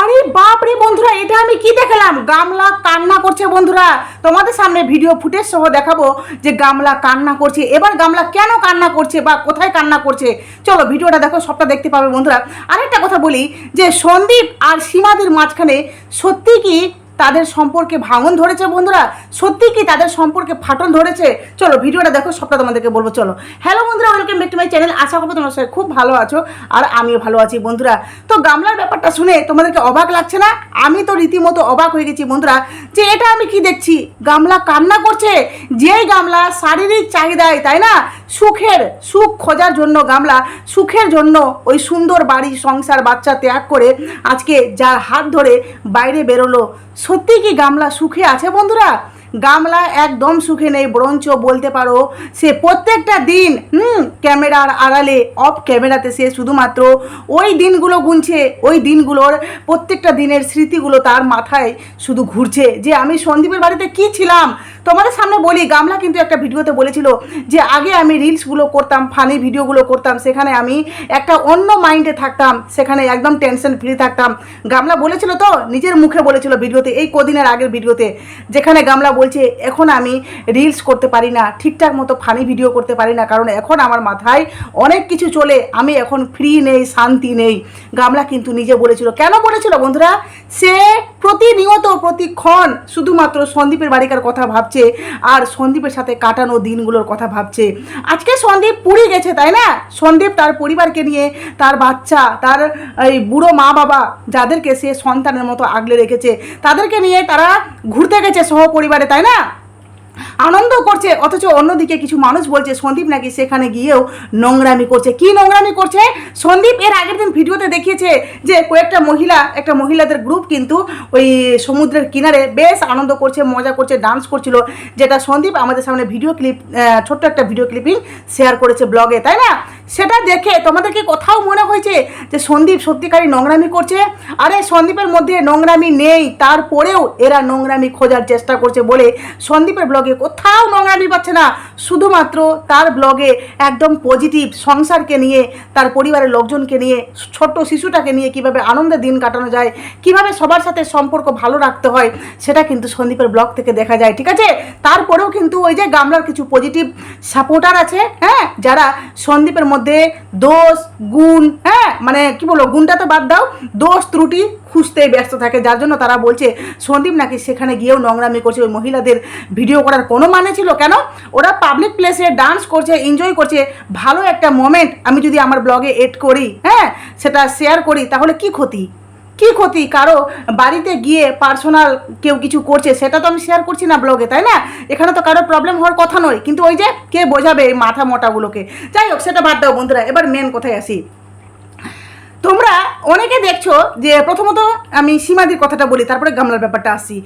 আরে বাপ রে বন্ধুরা, এটা আমি কি দেখালাম? গামলা কান্না করছে বন্ধুরা। তোমাদের সামনে ভিডিও ফুটেজ সহ দেখাবো যে গামলা কান্না করছে। এবার গামলা কেন কান্না করছে বা কোথায় কান্না করছে? চলো ভিডিওটা দেখো, সবটা দেখতে পাবে বন্ধুরা। আরেকটা কথা বলি যে সন্দীপ আর সীমাদের মাঝখানে সত্যি কি তাদের সম্পর্কে ভাঙন ধরেছে বন্ধুরা। সত্যি কি তাদের সম্পর্কে ফাটল ধরেছে? চলো, ভিডিওটা দেখো, সবটা তোমাদেরকে বলব, চলো। হ্যালো বন্ধুরা welcome back to my channel আশা করব তোমার সাথে খুব ভালো আছো, আর আমিও ভালো আছি বন্ধুরা। তো গামলার ব্যাপারটা শুনে তোমাদেরকে অবাক লাগছে না? আমি তো রীতিমতো অবাক হয়ে গেছি বন্ধুরা, যে এটা আমি কি দেখছি? গামলা কান্না করছে? যেই গামলা শারীরিক চাহিদায়, তাই না? সুখের, সুখ খোঁজার জন্য গামলা, সুখের জন্য ওই সুন্দর বাড়ি, সংসার, বাচ্চা ত্যাগ করে আজকে যার হাত ধরে বাইরে বেরোলো। সত্যি কি গামলা সুখে আছে বন্ধুরা? গামলা একদম সুখে নেই, বরঞ্চ বলতে পারো সে প্রত্যেকটা দিন, হুম, ক্যামেরার আড়ালে, অফ ক্যামেরাতে সে শুধুমাত্র ওই দিনগুলো গুনছে, ওই দিনগুলোর প্রত্যেকটা দিনের স্মৃতিগুলো তার মাথায় শুধু ঘুরছে। যে আমি সন্দীপের বাড়িতে কি ছিলাম? তোমাদের সামনে বলি, গামলা কিন্তু একটা ভিডিওতে বলেছিল যে আগে আমি রিলসগুলো করতাম, ফানি ভিডিওগুলো করতাম, সেখানে আমি একটা অন্য মাইন্ডে থাকতাম, সেখানে একদম টেনশন ফ্রি থাকতাম। গামলা বলেছিল তো, নিজের মুখে বলেছিল ভিডিওতে, এই কদিনের আগের ভিডিওতে, যেখানে গামলা বলছে, এখন আমি রিলস করতে পারি না, ঠিকঠাক মতো ফানি ভিডিও করতে পারি না, কারণ এখন আমার মাথায় অনেক কিছু চলে, আমি এখন ফ্রি নেই, শান্তি নেই। গামলা কিন্তু নিজে বলেছিল। কেন বলেছিল বন্ধুরা? সে প্রতিনিয়ত, প্রতিক্ষণ শুধুমাত্র সন্দীপের বাড়িকার কথা ভাবছে আর সন্দীপের সাথে কাটানো দিনগুলোর কথা ভাবছে। আজকে সন্দীপ পুরী গেছে, তাই না? সন্দীপ তার পরিবারকে নিয়ে, তার বাচ্চা, তার এই বুড়ো মা বাবা যাদেরকে সে সন্তানের মতো আগলে রেখেছে, তাদেরকে নিয়ে তারা ঘুরতে গেছে সহপরিবারে। তাই না? আনন্দ করছে, অথচ অন্যদিকে কিছু মানুষ বলছে, সন্দীপ নাকি সেখানে গিয়েও নোংরামি করছে। কি নোংরামি করছে? সন্দীপ এর আগের দিন ভিডিওতে দেখিয়েছে যে, কয়েকটা মহিলা, একটা মহিলাদের গ্রুপ কিন্তু ওই সমুদ্রের কিনারে বেশ আনন্দ করছে, মজা করছে ডান্স করছিল। যেটা সন্দীপ আমাদের সামনে ভিডিও ক্লিপ ছোট্ট একটা ভিডিও ক্লিপিং শেয়ার করেছে ব্লগে তাই না? সেটা দেখে তোমাদেরকে কোথাও মনে হয়েছে যে সন্দীপ সত্যিকারই নোংরামি করছে। আরে সন্দীপের মধ্যে নোংরামি নেই, তারপরেও এরা নোংরামি খোঁজার চেষ্টা করছে বলে সন্দীপের ব্লগে কোথাও নোংরামি পাচ্ছে না। শুধুমাত্র তার ব্লগে একদম পজিটিভ সংসারকে নিয়ে, তার পরিবারের লোকজনকে নিয়ে, ছোট্ট শিশুটাকে নিয়ে কীভাবে আনন্দে দিন কাটানো যায়, কীভাবে সবার সাথে সম্পর্ক ভালো রাখতে হয়, সেটা কিন্তু সন্দীপের ব্লগ থেকে দেখা যায়, ঠিক আছে? তারপরেও কিন্তু ওই যে গামলার কিছু পজিটিভ সাপোর্টার আছে হ্যাঁ? যারা সন্দীপের মধ্যে দোষ, গুণ হ্যাঁ? মানে কি বলব, গুণটা তো বাদ দাও। দোষ, ত্রুটি খুঁজতেই ব্যস্ত থাকে। যার জন্য তারা বলছে, সন্দীপ নাকি সেখানে গিয়েও নোংরামি করছে। ওই মহিলাদের ভিডিও করার কোনো মানে ছিল কেন? ওরা পাবলিক প্লেসে ডান্স করছে এনজয় করছে। ভালো একটা মোমেন্ট আমি যদি আমার ব্লগে এড করি হ্যাঁ? সেটা শেয়ার করি, তাহলে কি ক্ষতি? কি ক্ষতি? কারও বাড়িতে গিয়ে পার্সোনাল কেউ কিছু করছে, সেটা তো আমি শেয়ার করছি না ব্লগে তাই না? এখানে তো কারও প্রবলেম হওয়ার কথা নয়, কিন্তু ওই যে কে বোঝাবে এই মাথা মোটাগুলোকে? যাই হোক, সেটা বাদ দাও বন্ধুরা, এবার মেন কোথায় আসি। তোমরা অনেকে দেখছ যে প্রথমত আমি সীমাদির কথাটা বলি, তারপরে গামলার ব্যাপারটা আসি।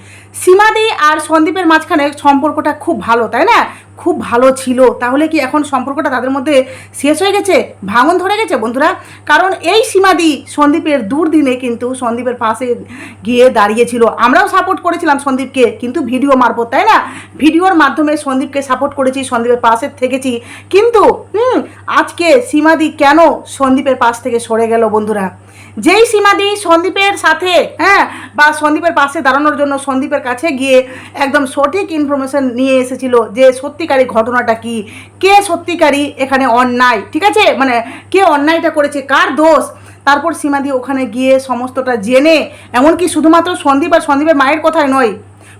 সীমাদি আর সন্দীপের মাঝখানে সম্পর্কটা খুব ভালো, তাই না? খুব ভালো ছিল। তাহলে কি এখন সম্পর্কটা তাদের মধ্যে শেষ হয়ে গেছে? ভাঙন ধরে গেছে বন্ধুরা? কারণ এই সীমাদি সন্দীপের দুর্দিনে কিন্তু সন্দীপের পাশে গিয়ে দাঁড়িয়েছিল। আমরাও সাপোর্ট করেছিলাম সন্দীপকে, কিন্তু ভিডিও মারফত, তাই না? ভিডিওর মাধ্যমে সন্দীপকে সাপোর্ট করেছি, সন্দীপের পাশে থেকেছি। কিন্তু আজকে সীমাদি কেন সন্দীপের পাশ থেকে সরে গেল বন্ধুরা? যেই সীমা সীমাদি সন্দীপের সাথে হ্যাঁ বা সন্দীপের পাশে দাঁড়ানোর জন্য সন্দীপের কাছে গিয়ে একদম সঠিক ইনফরমেশন নিয়ে এসেছিল যে সত্যিকারী ঘটনাটা কি, কে সত্যিকারী, এখানে অন্যায়, ঠিক আছে? মানে কে অন্যায়টা করেছে, কার দোষ? তারপর সীমাদি ওখানে গিয়ে সমস্তটা জেনে, এমনকি শুধুমাত্র সন্দীপ আর সন্দীপের মায়ের কথাই নয়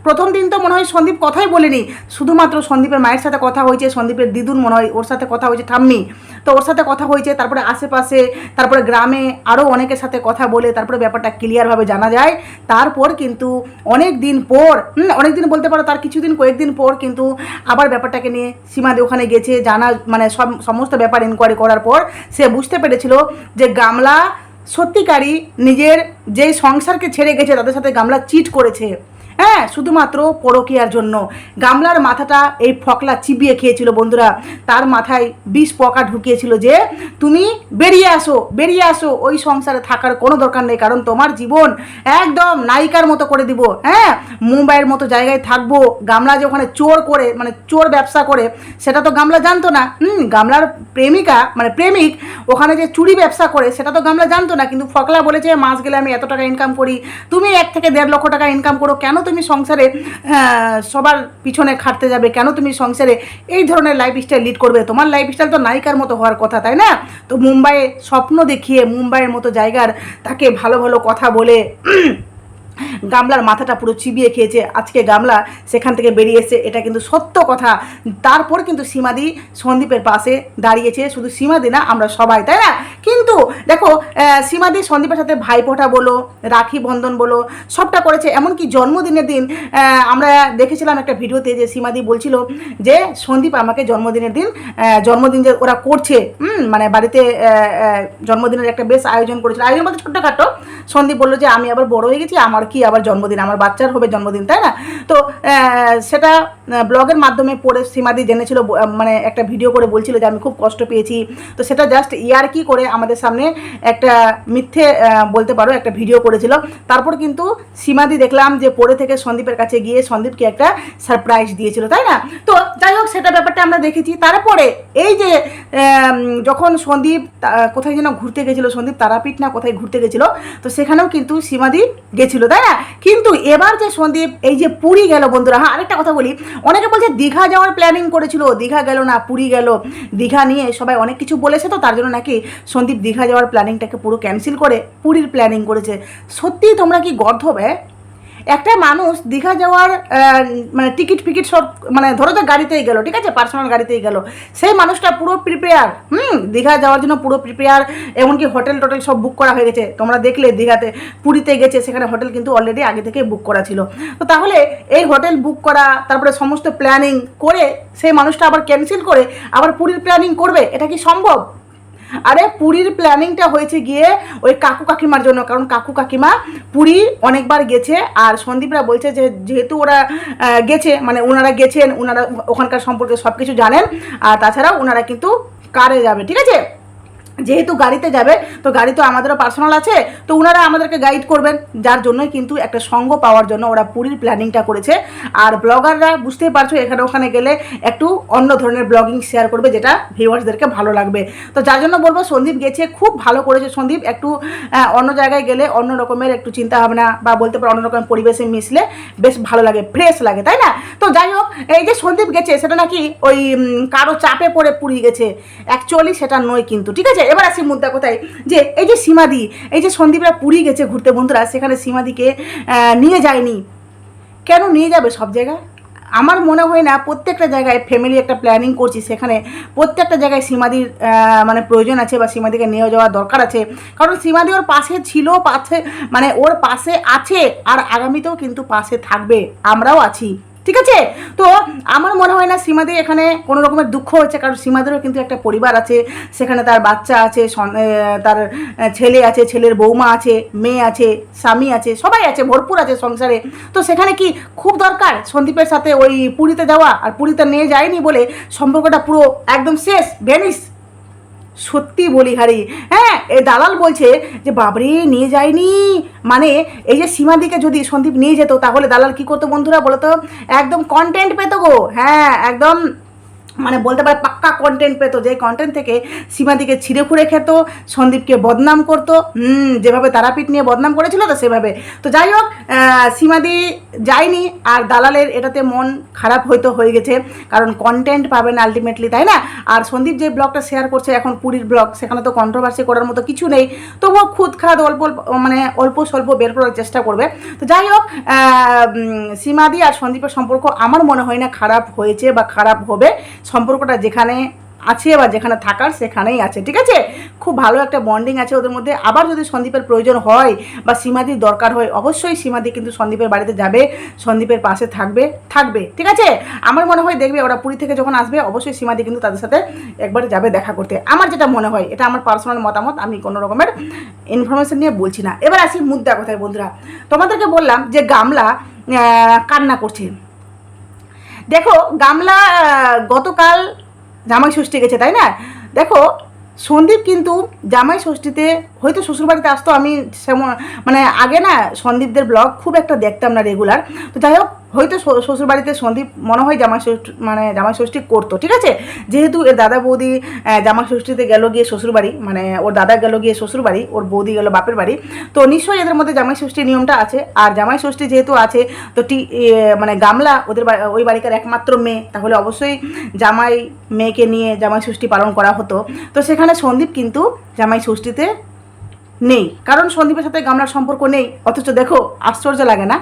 প্রথম দিন তো মনে হয় সন্দীপ কথাই বলেনি। শুধুমাত্র সন্দীপের মায়ের সাথে কথা হয়েছে, সন্দীপের দিদুর মনে হয় ওর সাথে কথা হয়েছে, ঠাম্মি। তো ওর সাথে কথা হয়েছে, তারপরে আশেপাশে, তারপরে গ্রামে আরও অনেকের সাথে কথা বলে, তারপরে ব্যাপারটা ক্লিয়ারভাবে জানা যায়। তারপর কিন্তু অনেক দিন পর অনেক দিন বলতে পারো তার কিছুদিন, কয়েকদিন পর কিন্তু আবার ব্যাপারটাকে নিয়ে সীমাদি ওখানে গেছে, জানা মানে সব, সমস্ত ব্যাপার ইনকোয়ারি করার পর সে বুঝতে পেরেছিল যে গামলা সত্যিকারই নিজের যেই সংসারকে ছেড়ে গেছে, তাদের সাথে গামলা চিট করেছে। হ্যাঁ শুধুমাত্র পরকিয়ার জন্য। গামলার মাথাটা এই ফকলা চিবিয়ে খেয়েছিল বন্ধুরা। তার মাথায় বিষ পকা ঢুকিয়েছিল যে, তুমি বেরিয়ে আসো বেরিয়ে আসো। ওই সংসারে থাকার কোনো দরকার নেই, কারণ তোমার জীবন একদম নায়িকার মতো করে দিব। হ্যাঁ মুম্বাইয়ের মতো জায়গায় থাকব, গামলা যে ওখানে চোর করে মানে চোর ব্যবসা করে, সেটা তো গামলা জানতো না। হুম, গামলার প্রেমিকা মানে প্রেমিক, ওখানে যে চুরি ব্যবসা করে, সেটা তো গামলা জানতো না। কিন্তু ফকলা বলেছে, মাস গেলে আমি এত টাকা ইনকাম করি। তুমি এক থেকে দেড় লক্ষ টাকা ইনকাম করো। কেন তুমি সংসারে আহ, সবার পিছনে খাটতে যাবে কেন তুমি সংসারে এই ধরনের লাইফস্টাইল লিড করবে? তোমার লাইফস্টাইল তো নায়িকার মতো হওয়ার কথা তাই না? তো মুম্বাইয়ে স্বপ্ন দেখিয়ে মুম্বাইয়ের মতো জায়গার তাকে ভালো ভালো কথা বলে গামলার মাথাটা পুরো চিবিয়ে খেয়েছে। আজকে গামলা সেখান থেকে বেরিয়ে এসেছে। এটা কিন্তু সত্য কথা। তারপর কিন্তু সীমাদি সন্দীপের পাশে দাঁড়িয়েছে। শুধু সীমাদি না, আমরা সবাই, তাই না? কিন্তু দেখো সীমাদি সন্দীপের সাথে ভাইফোঁটা বলো, রাখি বন্ধন বলো, সবটা করেছে। এমনকি জন্মদিনের দিন আমরা দেখেছিলাম একটা ভিডিওতে যে সীমাদি বলছিল যে, সন্দীপ আমাকে জন্মদিনের দিন জন্মদিন যে ওরা করছে মানে বাড়িতে জন্মদিনের একটা বেশ আয়োজন করেছিল। আয়োজন বলতে ছোট্টখাটো। সন্দীপ বলল যে, আমি আবার বড় হয়ে গেছি, আমার কি আবার জন্মদিন? আমার বাচ্চার হবে জন্মদিন, তাই না? তো সেটা ব্লগের মাধ্যমে পড়ে সীমাদি জেনেছিল মানে একটা ভিডিও করে বলছিল যে আমি খুব কষ্ট পেয়েছি। তো সেটা জাস্ট ইয়ার কি করে আমাদের সামনে একটা মিথ্যে বলতে পারো, একটা ভিডিও করেছিল। তারপর কিন্তু সীমাদি দেখলাম যে পড়ে থেকে সন্দীপের কাছে গিয়ে সন্দীপকে একটা সারপ্রাইজ দিয়েছিল, তাই না? তো যাই হোক, সেটা ব্যাপারটা আমরা দেখেছি। তারপরে এই যে যখন সন্দীপ কোথায় যেন ঘুরতে গেছিল সন্দীপ, তারাপীঠ না কোথায় ঘুরতে গেছিল, তো সেখানেও কিন্তু সীমাদি গেছিল, তাই না? কিন্তু এবার যে সন্দীপ, এই যে পুরী গেল বন্ধুরা হ্যাঁ আরেকটা কথা বলি। অনেকে বলছে দীঘা যাওয়ার প্ল্যানিং করেছিল, দীঘা গেল না, পুরী গেল। দীঘা নিয়ে সবাই অনেক কিছু বলেছে তো, তার জন্য নাকি সন্দীপ দীঘা যাওয়ার প্ল্যানিংটাকে পুরো ক্যান্সেল করে পুরীর প্ল্যানিং করেছে। সত্যিই তোমরা কি গর্ধব হ্যাঁ? একটা মানুষ দীঘা যাওয়ার মানে টিকিট ফিকিট সব মানে ধরো তো গাড়িতেই গেল, ঠিক আছে? পার্সোনাল গাড়িতেই গেলো। সেই মানুষটা পুরো প্রিপেয়ার হুম? দীঘা যাওয়ার জন্য পুরো প্রিপেয়ার এমনকি হোটেল টোটেল সব বুক করা হয়ে গেছে। তোমরা দেখলে দীঘাতে, পুরীতে গেছে, সেখানে হোটেল কিন্তু অলরেডি আগে থেকে বুক করা ছিল। তো তাহলে এই হোটেল বুক করা, তারপরে সমস্ত প্ল্যানিং করে, সেই মানুষটা আবার ক্যান্সেল করে, আবার পুরীর প্ল্যানিং করবে? এটা কি সম্ভব? আরে পুরীর প্ল্যানিংটা হয়েছে গিয়ে ওই কাকু কাকিমার জন্য, কারণ কাকু কাকিমা পুরী অনেকবার গেছে আর সন্দীপরা বলছে যে যেহেতু ওরা গেছে মানে ওনারা গেছেন, ওনারা ওখানকার সম্পর্কে সব কিছু জানেন, আর তাছাড়াও ওনারা কিন্তু কারে যাবে, ঠিক আছে? যেহেতু গাড়িতে যাবে, তো গাড়ি তো আমাদেরও পার্সোনাল আছে, তো ওনারা আমাদেরকে গাইড করবেন। যার জন্যই কিন্তু একটা সঙ্গ পাওয়ার জন্য ওরা পুরীর প্ল্যানিংটা করেছে। আর ব্লগাররা বুঝতেই পারছ, এখানে ওখানে গেলে একটু অন্য ধরনের ব্লগিং শেয়ার করবে, যেটা ভিউয়ার্সদেরকে ভালো লাগবে। তো যার জন্য বলব, সন্দীপ গেছে, খুব ভালো করেছে সন্দীপ। একটু অন্য জায়গায় গেলে অন্য রকমের একটু চিন্তা ভাবনা বা বলতে পারো অন্য রকমের পরিবেশে মিশলে বেশ ভালো লাগে ফ্রেশ লাগে, তাই না? তো যাই হোক, এই যে সন্দীপ গেছে, সেটা নাকি ওই কারও চাপে পড়ে পুরী গেছে। অ্যাকচুয়ালি সেটা নয় কিন্তু, ঠিক আছে? এবার আসি মুদ্রা কোথায়? যে এই যে সীমাদি, এই যে সন্দীপরা পুরী গেছে ঘুরতে বন্ধুরা, সেখানে সীমাদিকে নিয়ে যায়নি। কেন নিয়ে যাবে সব জায়গায়? আমার মনে হয় না, প্রত্যেকটা জায়গায় ফ্যামিলি একটা প্ল্যানিং করছি, সেখানে প্রত্যেকটা জায়গায় সীমাদির মানে প্রয়োজন আছে বা সীমাদিকে নিয়ে যাওয়া দরকার আছে। কারণ সীমাদি ওর পাশে ছিল, পাশে মানে ওর পাশে আছে, আর আগামীতেও কিন্তু পাশে থাকবে। আমরাও আছি। ঠিক আছে? তো আমার মনে হয় না সীমাদি এখানে কোনো রকমের দুঃখ হচ্ছে, কারণ সীমাদেরও কিন্তু একটা পরিবার আছে। সেখানে তার বাচ্চা আছে তার ছেলে আছে, ছেলের বৌমা আছে, মেয়ে আছে, স্বামী আছে, সবাই আছে, ভরপুর আছে সংসারে। তো সেখানে কি খুব দরকার সন্দীপের সাথে ওই পুরীতে যাওয়া? আর পুরীতে নিয়ে যায়নি বলে সম্পর্কটা পুরো একদম শেষ ভ্যানিস সত্যি বলি হারি। হ্যাঁ এ দালাল বলছে যে বাবরে নিয়ে যায়নি। মানে এই যে সীমা দিকে যদি সন্দীপ নিয়ে যেত, তাহলে দালাল কি করতো বন্ধুরা বলতো? একদম কন্টেন্ট পেতো গো। হ্যাঁ একদম মানে বলতে পারে পাক্কা কন্টেন্ট পেতো যে কন্টেন্ট থেকে সীমাদিকে ছিঁড়ে খুঁড়ে খেত, সন্দীপকে বদনাম করতো, হুম, যেভাবে তারাপীঠ নিয়ে বদনাম করেছিল তো সেভাবে। তো যাই হোক সীমাদি যায়নি, আর দালালের এটাতে মন খারাপ হয়তো হয়ে গেছে, কারণ কন্টেন্ট পাবে না আলটিমেটলি তাই না? আর সন্দীপ যে ব্লগটা শেয়ার করছে এখন পুরীর ব্লগ, সেখানে তো কন্ট্রোভার্সি করার মতো কিছু নেই, তবুও খুদ খাদ অল্প অল্প মানে অল্প স্বল্প বের করার চেষ্টা করবে। তো যাই হোক সীমাদি আর সন্দীপের সম্পর্ক আমার মনে হয় না খারাপ হয়েছে বা খারাপ হবে সম্পর্কটা যেখানে আছে বা যেখানে থাকার সেখানেই আছে, ঠিক আছে? খুব ভালো একটা বন্ডিং আছে ওদের মধ্যে। আবার যদি সন্দীপের প্রয়োজন হয় বা সীমাদির দরকার হয়, অবশ্যই সীমাদি কিন্তু সন্দীপের বাড়িতে যাবে, সন্দীপের পাশে থাকবে থাকবে, ঠিক আছে? আমার মনে হয় দেখবে ওরা পুরী থেকে যখন আসবে, অবশ্যই সীমাদি কিন্তু তাদের সাথে একবারে যাবে দেখা করতে। আমার যেটা মনে হয়, এটা আমার পার্সোনাল মতামত, আমি কোনো রকমের ইনফরমেশন নিয়ে বলছি না। এবার আসি মুদ্রা কথায়, বন্ধুরা। তোমাদেরকে বললাম যে গামলা কান্না করছে। দেখো, গামলা গতকাল জামাই ষষ্ঠী গেছে, তাই না? দেখো, সন্দীপ কিন্তু জামাই ষষ্ঠীতে হয়তো শ্বশুরবাড়িতে আসতো, আমি মানে আগে না সন্দীপদের ব্লগ খুব একটা দেখতাম না রেগুলার তো যাই হোক হয়তো শ্বশুর- শ্বশুরবাড়িতে সন্দীপ মনে হয় জামাই ষষ্ঠী মানে জামাই ষষ্ঠী করতো, ঠিক আছে? যেহেতু এর দাদা বৌদি জামাই ষষ্ঠীতে গেল গিয়ে শ্বশুরবাড়ি মানে ওর দাদা গেল গিয়ে শ্বশুরবাড়ি, ওর বৌদি গেল বাপের বাড়ি, তো নিশ্চয়ই এদের মধ্যে জামাই ষষ্ঠীর নিয়মটা আছে। আর জামাই ষষ্ঠী যেহেতু আছে, তো টি মানে গামলা ওদের ওই বাড়িকার একমাত্র মেয়ে, তাহলে অবশ্যই জামাই মেয়েকে নিয়ে জামাই ষষ্ঠী পালন করা হতো। তো সেখানে সন্দীপ কিন্তু জামাই ষষ্ঠীতে নেই। কারণ সন্দীপের সাথে গামলার সম্পর্ক নেই। অথচ দেখো, আশ্চর্য লাগে না?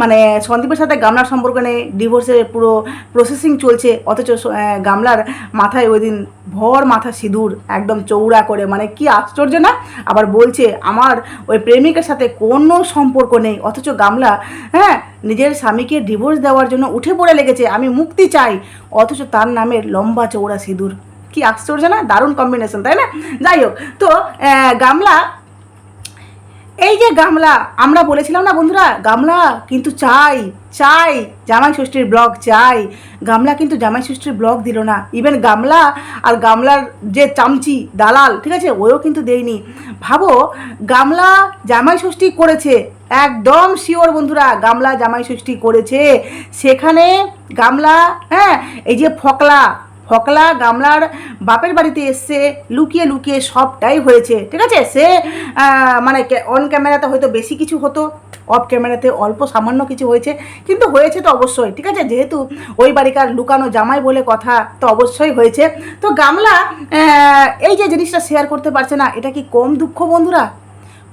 মানে সন্দীপের সাথে গামলার সম্পর্ক নেই ডিভোর্সের পুরো প্রসেসিং চলছে। অথচ গামলার মাথায় ওই দিন ভর মাথা সিঁদুর, একদম চৌড়া করে। মানে কি আশ্চর্য না? আবার বলছে, আমার ওই প্রেমিকের সাথে কোনো সম্পর্ক নেই। অথচ গামলা হ্যাঁ নিজের স্বামীকে ডিভোর্স দেওয়ার জন্য উঠে পড়ে লেগেছে। আমি মুক্তি চাই। অথচ তার নামের লম্বা চৌড়া সিঁদুর। কি আশ্চর্য না? দারুণ কম্বিনেশন তাই না? যাই হোক, তো গামলা এই যে গামলা, আমরা বলেছিলাম না বন্ধুরা, গামলা কিন্তু চাই চাই জামাই ষষ্ঠীর ব্লগ চাই। গামলা কিন্তু জামাই ষষ্ঠীর ব্লগ দিল না। ইভেন গামলা আর গামলার যে চামচি, দালাল, ঠিক আছে ওও কিন্তু দেয়নি। ভাবো, গামলা জামাই ষষ্ঠী করেছে, একদম শিওর বন্ধুরা, গামলা জামাই ষষ্ঠী করেছে। সেখানে গামলা হ্যাঁ এই যে ফকলা ফকলা গামলার বাপের বাড়িতে এসছে লুকিয়ে লুকিয়ে সবটাই হয়েছে, ঠিক আছে? সে মানে অন ক্যামেরাতে হয়তো বেশি কিছু হতো অফ ক্যামেরাতে অল্প সামান্য কিছু হয়েছে, কিন্তু হয়েছে তো অবশ্যই, ঠিক আছে? যেহেতু ওই বাড়িকার লুকানো জামাই বলে কথা তো অবশ্যই হয়েছে। তো গামলা এই যে জিনিসটা শেয়ার করতে পারছে না, এটা কি কম দুঃখ বন্ধুরা?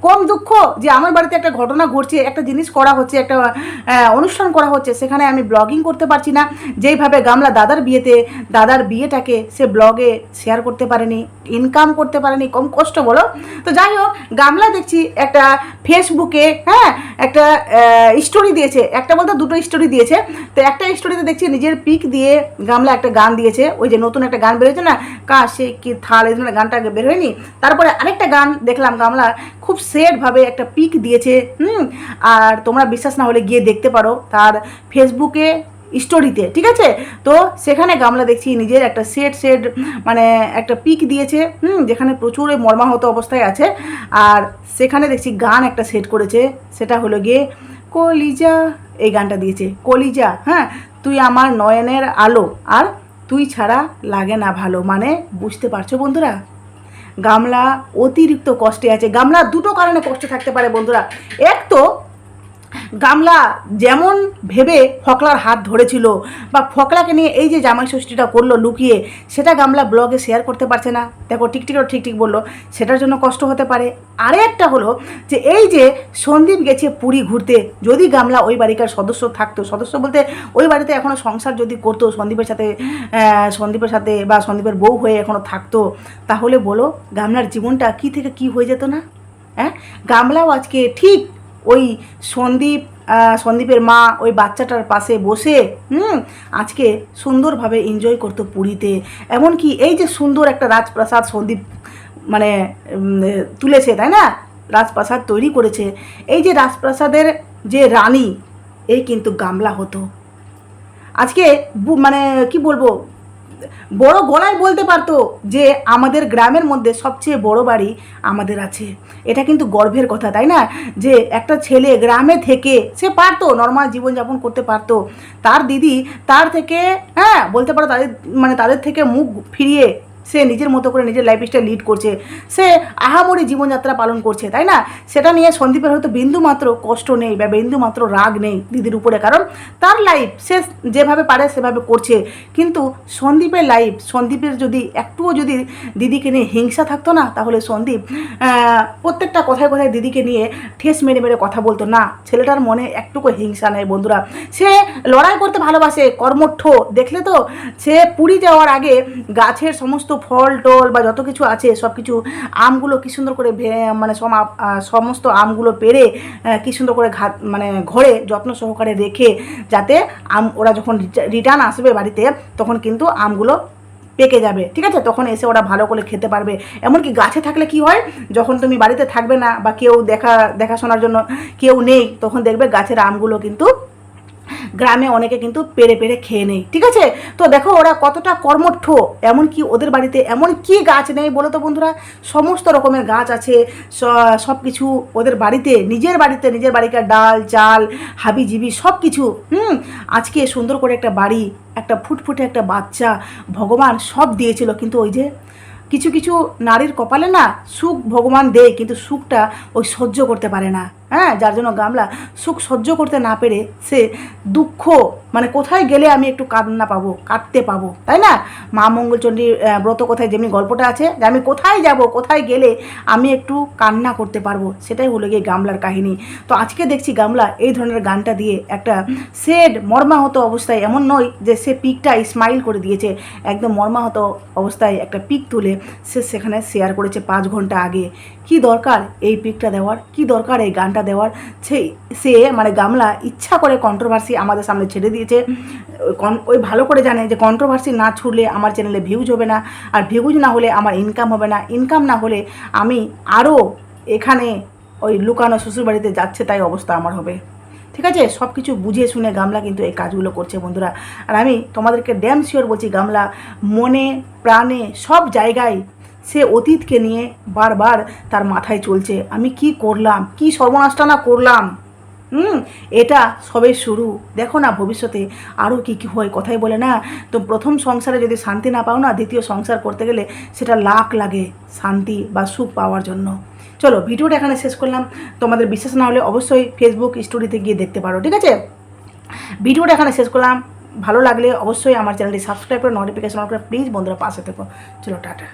কম দুঃখ যে আমার বাড়িতে একটা ঘটনা ঘটছে, একটা জিনিস করা হচ্ছে, একটা অনুষ্ঠান করা হচ্ছে, সেখানে আমি ব্লগিং করতে পারছি না। যেইভাবে গামলা দাদার বিয়েতে, দাদার বিয়েটাকে সে ব্লগে শেয়ার করতে পারেনি ইনকাম করতে পারেনি, কম কষ্ট বলো। তো যাই হোক, গামলা দেখছি একটা ফেসবুকে হ্যাঁ একটা স্টোরি দিয়েছে। একটা বলতে দুটো স্টোরি দিয়েছে। তো একটা স্টোরিতে দেখছি নিজের পিক দিয়ে গামলা একটা গান দিয়েছে। ওই যে নতুন একটা গান বেরোয়েছে না? কা সে কি থাল, এই ধরনের গানটা বের হয়নি। তারপরে আরেকটা গান দেখলাম গামলা খুব সেটভাবে একটা পিক দিয়েছে, হুম? আর তোমরা বিশ্বাস না হলে গিয়ে দেখতে পারো তার ফেসবুকে স্টোরিতে ঠিক আছে? তো সেখানে গামলা দেখছি নিজের একটা সেট সেট মানে একটা পিক দিয়েছে, হুম? যেখানে প্রচুর মর্মাহত অবস্থায় আছে। আর সেখানে দেখছি গান একটা সেট করেছে, সেটা হলো গিয়ে কলিজা, এই গানটা দিয়েছে, কলিজা হ্যাঁ? তুই আমার নয়নের আলো, আর তুই ছাড়া লাগে না ভালো মানে বুঝতে পারছ বন্ধুরা? গামলা অতিরিক্ত কষ্টে আছে। গামলা দুটো কারণে কষ্ট থাকতে পারে বন্ধুরা। এক তো গামলা যেমন ভেবে ফকলার হাত ধরেছিল বা ফকলাকে নিয়ে এই যে জামাই ষষ্ঠীটা করল লুকিয়ে, সেটা গামলা ব্লগে শেয়ার করতে পারছে না। দেখো, টিকটিকও ঠিক ঠিক বলল, সেটার জন্য কষ্ট হতে পারে। আরে একটা হলো যে এই যে সন্দীপ গেছে পুরী ঘুরতে, যদি গামলা ওই বাড়িকার সদস্য থাকতো, সদস্য বলতে ওই বাড়িতে এখনও সংসার যদি করতো, সন্দীপের সাথে সন্দীপের সাথে বা সন্দীপের বউ হয়ে এখনও থাকতো, তাহলে বলো, গামলার জীবনটা কি থেকে কি হয়ে যেত না? হ্যাঁ? গামলাও আজকে ঠিক ওই সন্দীপ সন্দীপের মা ওই বাচ্চাটার পাশে বসে, হুম, আজকে সুন্দরভাবে এনজয় করতো পুরীতে। এমনকি এই যে সুন্দর একটা রাজপ্রাসাদ সন্দীপ মানে তুলেছে, তাই না? রাজপ্রাসাদ তৈরি করেছে। এই যে রাজপ্রাসাদের যে রানী এই কিন্তু গামলা হতো। আজকে মানে কি বলব বড় গলায় বলতে পারতো যে আমাদের গ্রামের মধ্যে সবচেয়ে বড় বাড়ি আমাদের আছে। এটা কিন্তু গর্বের কথা, তাই না? যে একটা ছেলে গ্রামে থেকে সে পারতো নর্মাল জীবনযাপন করতে পারতো। তার দিদি তার থেকে হ্যাঁ বলতে পারো তাদের মানে তাদের থেকে মুখ ফিরিয়ে সে নিজের মতো করে নিজের লাইফস্টাইল লিড করছে। সে আহামরি জীবনযাত্রা পালন করছে, তাই না? সেটা নিয়ে সন্দীপের হয়তো বিন্দু মাত্র কষ্ট নেই বা বিন্দু মাত্র রাগ নেই দিদির উপরে, কারণ তার লাইফ সে যেভাবে পারে সেভাবে করছে। কিন্তু সন্দীপের লাইফ সন্দীপের যদি একটুও যদি দিদিকে নিয়ে হিংসা থাকতো না, তাহলে সন্দীপ প্রত্যেকটা কথায় কথায় দিদিকে নিয়ে ঠেস মেরে মেরে কথা বলতো। না, ছেলেটার মনে একটুকু হিংসা নেই বন্ধুরা। সে লড়াই করতে ভালোবাসে, কর্মঠ। দেখলে তো সে পুরী যাওয়ার আগে গাছের সমস্ত ফল, টল বা যত কিছু আছে সব কিছু আমগুলো কি সুন্দর করে মানে সমস্ত আমগুলো পেরে কি সুন্দর করে ঘাত মানে ঘরে যত্ন সহকারে রেখে যাতে আম, ওরা যখন রিটার্ন আসবে বাড়িতে, তখন কিন্তু আমগুলো পেকে যাবে, ঠিক আছে? তখন এসে ওরা ভালো করে খেতে পারবে। এমনকি গাছে থাকলে কি হয়, যখন তুমি বাড়িতে থাকবে না বা কেউ দেখা, দেখাশোনার জন্য কেউ নেই, তখন দেখবে গাছের আমগুলো কিন্তু গ্রামে অনেকে কিন্তু পেরে পেরে খেয়ে নেই, ঠিক আছে? তো দেখো ওরা কতটা কর্মঠ এমন কি ওদের বাড়িতে এমন কি গাছ নেই বলো তো বন্ধুরা? সমস্ত রকমের গাছ আছে সব কিছু ওদের বাড়িতে, নিজের বাড়িতে, নিজের বাড়িকার ডাল, চাল হাবি জিবি সব কিছু হুম? আজকে সুন্দর করে একটা বাড়ি, একটা ফুটফুটে একটা বাচ্চা ভগবান সব দিয়েছিল, কিন্তু ওই যে কিছু কিছু নারীর কপালে না সুখ ভগবান দেয়, কিন্তু সুখটা ওই সহ্য করতে পারে না। হ্যাঁ যার জন্য গামলা সুখ সহ্য করতে না পেরে সে দুঃখ মানে কোথায় গেলে আমি একটু কান্না পাবো, কাঁদতে পাবো, তাই না? মা মঙ্গলচণ্ডীর ব্রত কোথায় যেমনি গল্পটা আছে, যে আমি কোথায় যাব, কোথায় গেলে আমি একটু কান্না করতে পারব, সেটাই হলো গিয়ে গামলার কাহিনী। তো আজকে দেখছি গামলা এই ধরনের গানটা দিয়ে একটা সেড মর্মাহত অবস্থায়, এমন নয় যে সে পিকটা স্মাইল করে দিয়েছে, একদম মর্মাহত অবস্থায় একটা পিক তুলে সে সেখানে শেয়ার করেছে পাঁচ ঘণ্টা আগে। কি দরকার এই পিকটা দেওয়ার? কি দরকার এই গানটা দেওয়ার সেই সে মানে গামলা ইচ্ছা করে কন্ট্রোভার্সি আমাদের সামনে ছেড়ে দিয়েছে। ওই ভালো করে জানে যে কন্ট্রোভার্সি না ছুড়লে আমার চ্যানেলে ভিউজ হবে না, আর ভিউজ না হলে আমার ইনকাম হবে না। ইনকাম না হলে আমি আরও এখানে ওই লুকানো শ্বশুরবাড়িতে যাচ্ছে তাই অবস্থা আমার হবে। ঠিক আছে? সব কিছু বুঝে শুনে গামলা কিন্তু এই কাজগুলো করছে বন্ধুরা। আর আমি তোমাদেরকে ড্যাম শিওর বলছি, গামলা মনে, প্রাণে সব জায়গায় সে অতীতকে নিয়ে বারবার তার মাথায় চলছে। আমি কি করলাম? কি সর্বনাশটা না করলাম? হুম, এটা সবে শুরু। দেখো না, ভবিষ্যতে আরও কী কী হয়, কথাই বলে না। তো প্রথম সংসারে যদি শান্তি না পাও না, দ্বিতীয় সংসার করতে গেলে সেটা লাখ লাগে শান্তি বা সুখ পাওয়ার জন্য। চলো, ভিডিওটা এখানে শেষ করলাম। তোমাদের বিশ্বাস না হলে অবশ্যই ফেসবুক স্টোরিতে গিয়ে দেখতে পারো, ঠিক আছে? ভিডিওটা এখানে শেষ করলাম। ভালো লাগলে অবশ্যই আমার চ্যানেলটি সাবস্ক্রাইব করে নোটিফিকেশন করে প্লিজ বন্ধুরা পাশে থেকো। চলো, টাটা।